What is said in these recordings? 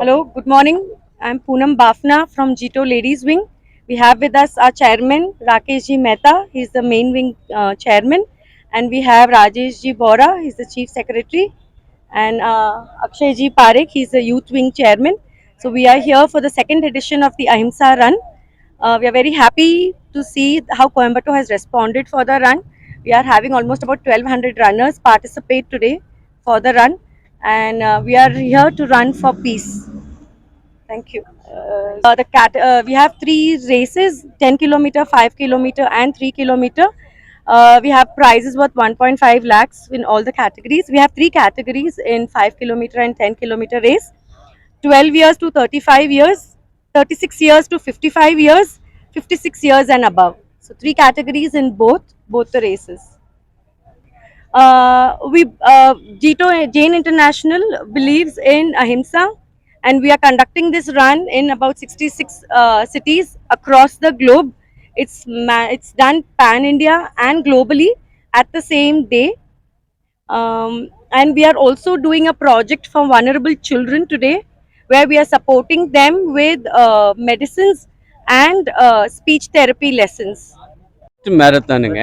Hello, good morning. I'm Poonam Bafna from Jito Ladies Wing. We have with us our chairman Rakesh Ji Mehta, he's the main wing uh, chairman, and we have Rajesh Ji Bora, he's the chief secretary, and uh, Akshay Ji Parekh, he's the youth wing chairman. So we are here for the second edition of the Ahimsa Run. Uh, we are very happy to see how Coimbatore has responded for the run. We are having almost about 1200 runners participate today for the run, and uh, we are here to run for peace. Thank you. Uh, the cat, uh, we have three races: 10 kilometer, 5 kilometer, and 3 kilometer. Uh, we have prizes worth 1.5 lakhs in all the categories. We have three categories in 5 kilometer and 10 kilometer race: 12 years to 35 years, 36 years to 55 years, 56 years and above. So three categories in both both the races. Uh, we uh, Jito Jain International believes in ahimsa, and we are conducting this run in about 66 uh, cities across the globe. It's ma- it's done pan India and globally at the same day. Um, and we are also doing a project for vulnerable children today, where we are supporting them with uh, medicines and uh, speech therapy lessons. மேரத்தானுங்க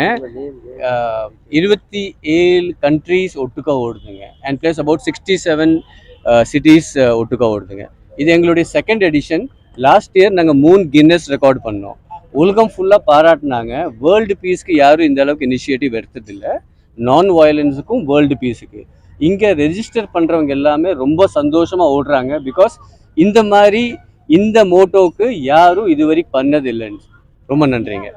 இருபத்தி ஏழு countries ஒட்டுக்கா ஓடுதுங்க and plus about sixty seven cities ஒட்டுக்கா ஓடுதுங்க. இது எங்களுடைய second edition last year நாங்கள் மூணு Guinness record பண்ணோம். உலகம் ஃபுல்லாக பாராட்டினாங்க. வேர்ல்டு பீஸ்க்கு யாரும் இந்த அளவுக்கு இனிஷியேட்டிவ் எடுத்ததில்லை. நான் வயலன்ஸுக்கும் வேர்ல்டு பீஸுக்கு இங்கே ரெஜிஸ்டர் பண்ணுறவங்க எல்லாமே ரொம்ப சந்தோஷமாக ஓடுறாங்க. பிகாஸ் இந்த மாதிரி இந்த மோட்டோவுக்கு யாரும் இதுவரைக்கும் பண்ணதில்லைன்னு. ரொம்ப நன்றிங்க.